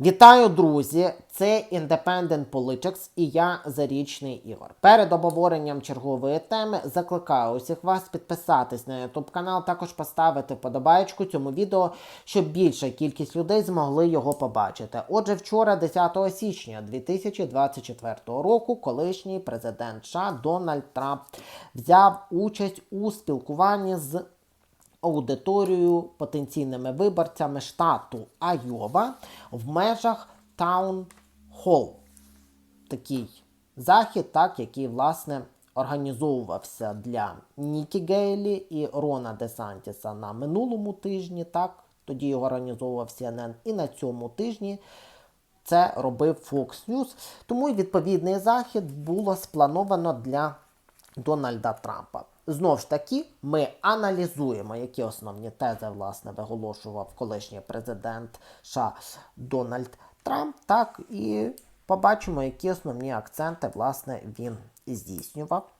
Вітаю, друзі! Це Independent Politics і я Зарічний Ігор. Перед обговоренням чергової теми закликаю усіх вас підписатись на YouTube канал, також поставити вподобаєчку цьому відео, щоб більша кількість людей змогли його побачити. Отже, вчора, 10 січня 2024 року, колишній президент США Дональд Трамп взяв участь у спілкуванні з аудиторією потенційними виборцями штату Айова в межах Таун Холл. Такий захід, так, який, власне, організовувався для Нікі Гейлі і Рона Десантіса на минулому тижні. так, Тоді його організовував CNN. І на цьому тижні це робив Fox News. Тому і відповідний захід було сплановано для Дональда Трампа. Знову ж таки, ми аналізуємо, які основні тези власне виголошував колишній президент США Дональд Трамп, так і побачимо, які основні акценти власне він здійснював.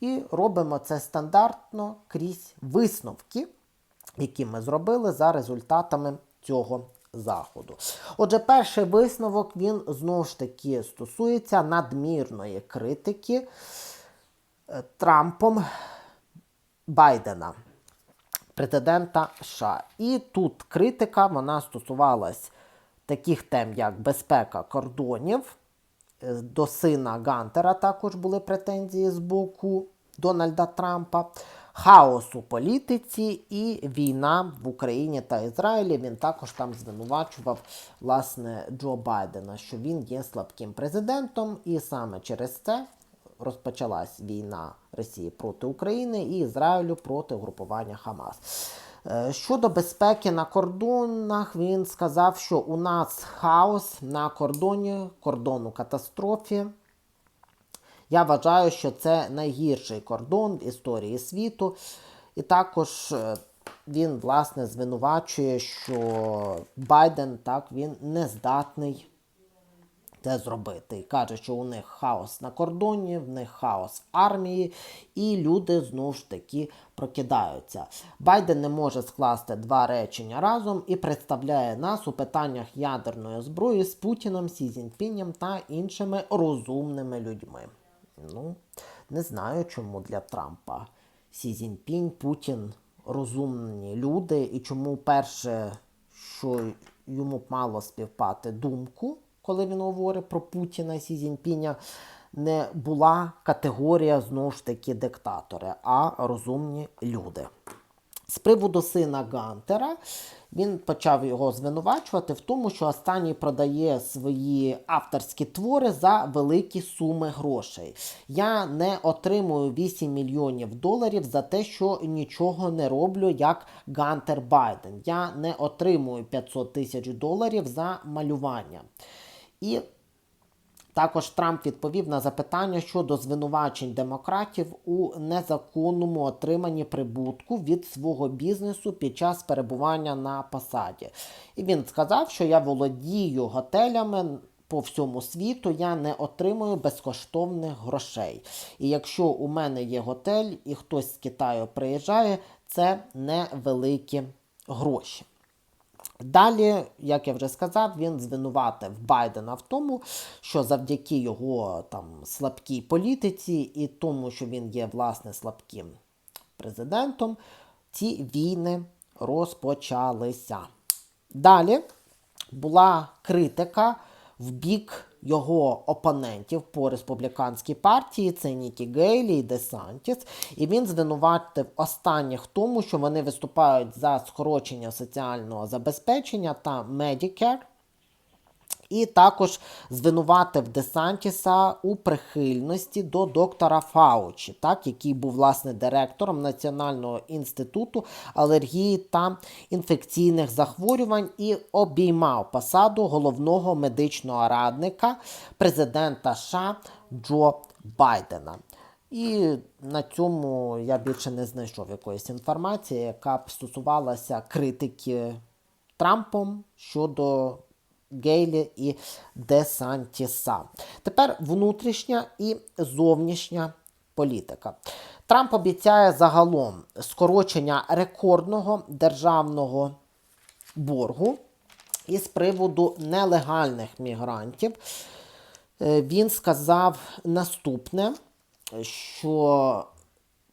І робимо це стандартно крізь висновки, які ми зробили за результатами цього заходу. Отже, перший висновок він знову ж таки стосується надмірної критики. Е, Трампом Байдена, президента США. І тут критика вона стосувалась таких тем, як безпека кордонів. Е, До сина Гантера також були претензії з боку Дональда Трампа, хаос у політиці і війна в Україні та Ізраїлі. Він також там звинувачував власне Джо Байдена, що він є слабким президентом, і саме через це розпочалась війна Росії проти України і Ізраїлю проти угрупування Хамас. Е, Щодо безпеки на кордонах, він сказав, що у нас хаос на кордоні, кордон у катастрофі. Я вважаю, що це найгірший кордон в історії світу. І також е, він, власне, звинувачує, що Байден так він не здатний це зробити. І каже, що у них хаос на кордоні, в них хаос армії, і люди знову ж таки прокидаються. Байден не може скласти два речення разом і представляє нас у питаннях ядерної зброї з Путіном, Сі Цзіньпінем та іншими розумними людьми. Ну, не знаю, чому для Трампа Сі Цзіньпінь, Путін розумні люди, і чому перше, що йому мало співпати думку, коли він говорить про Путіна і Сі Цзіньпіня, не була категорія знову ж таки диктатори, а розумні люди. З приводу сина Гантера він почав його звинувачувати в тому, що останній продає свої авторські твори за великі суми грошей. Я не отримую 8 мільйонів доларів за те, що нічого не роблю як Гантер Байден. Я не отримую 500 тисяч доларів за малювання. І також Трамп відповів на запитання щодо звинувачень демократів у незаконному отриманні прибутку від свого бізнесу під час перебування на посаді. І він сказав, що я володію готелями. По всьому світу я не отримую безкоштовних грошей. І якщо у мене є готель і хтось з Китаю приїжджає, це невеликі гроші. Далі, як я вже сказав, він звинуватив Байдена в тому, що завдяки його там слабкій політиці і тому, що він є власне слабким президентом, ці війни розпочалися. Далі була критика в бік його опонентів по республіканській партії, це Нікі Гейлі і Десантіс. І він звинуватив останніх тому, що вони виступають за скорочення соціального забезпечення та Medicare. І також звинуватив Десантіса у прихильності до доктора Фаучі, так, який був власне директором Національного інституту алергії та інфекційних захворювань і обіймав посаду головного медичного радника президента США Джо Байдена. І на цьому я більше не знайшов якоїсь інформації, яка б стосувалася критики Трампом щодо Гейлі і Десантіса. Тепер внутрішня і зовнішня політика. Трамп обіцяє загалом скорочення рекордного державного боргу І з приводу нелегальних мігрантів е, він сказав наступне, що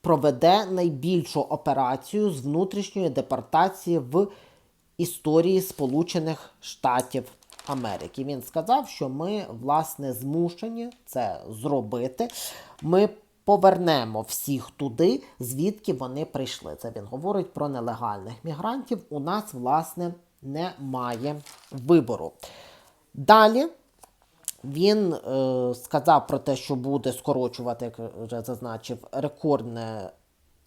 проведе найбільшу операцію з внутрішньої депортації в історії Сполучених Штатів Америки. Він сказав, що ми, власне, змушені це зробити. Ми повернемо всіх туди, звідки вони прийшли. Це він говорить про нелегальних мігрантів. У нас, власне, немає вибору. Далі він е, сказав про те, що буде скорочувати, як вже зазначив, рекордне.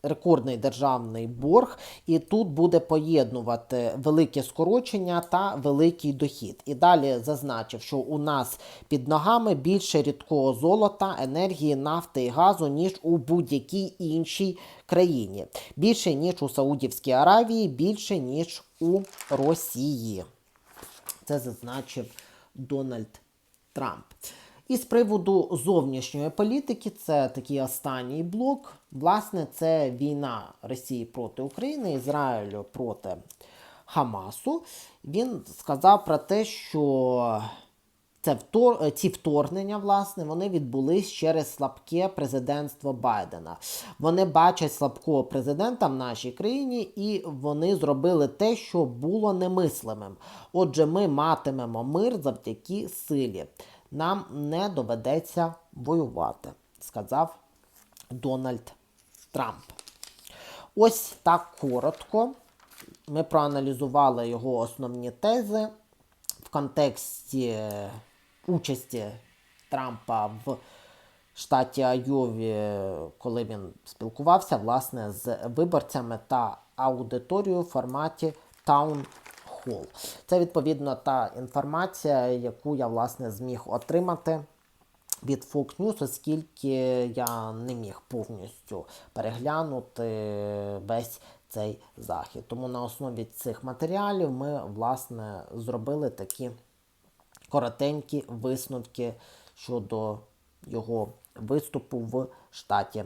Рекордний державний борг, і тут буде поєднувати велике скорочення та великий дохід. І далі зазначив, що у нас під ногами більше рідкого золота, енергії, нафти і газу, ніж у будь-якій іншій країні. Більше, ніж у Саудівській Аравії, більше, ніж у Росії. Це зазначив Дональд Трамп. І з приводу зовнішньої політики, це такий останній блок. Власне, це війна Росії проти України, Ізраїлю проти Хамасу. Він сказав про те, що це втор... ці вторгнення, власне, вони відбулись через слабке президентство Байдена. Вони бачать слабкого президента в нашій країні, і вони зробили те, що було немислимим. Отже, ми матимемо мир завдяки силі. Нам не доведеться воювати, сказав Дональд Трамп. Ось так коротко. Ми проаналізували його основні тези в контексті участі Трампа в штаті Айові, коли він спілкувався власне з виборцями та аудиторією в форматі Town Hall. Це відповідно та інформація, яку я власне зміг отримати. Від Fox News, оскільки я не міг повністю переглянути весь цей захід. Тому на основі цих матеріалів ми власне зробили такі коротенькі висновки щодо його виступу в штаті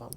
mom.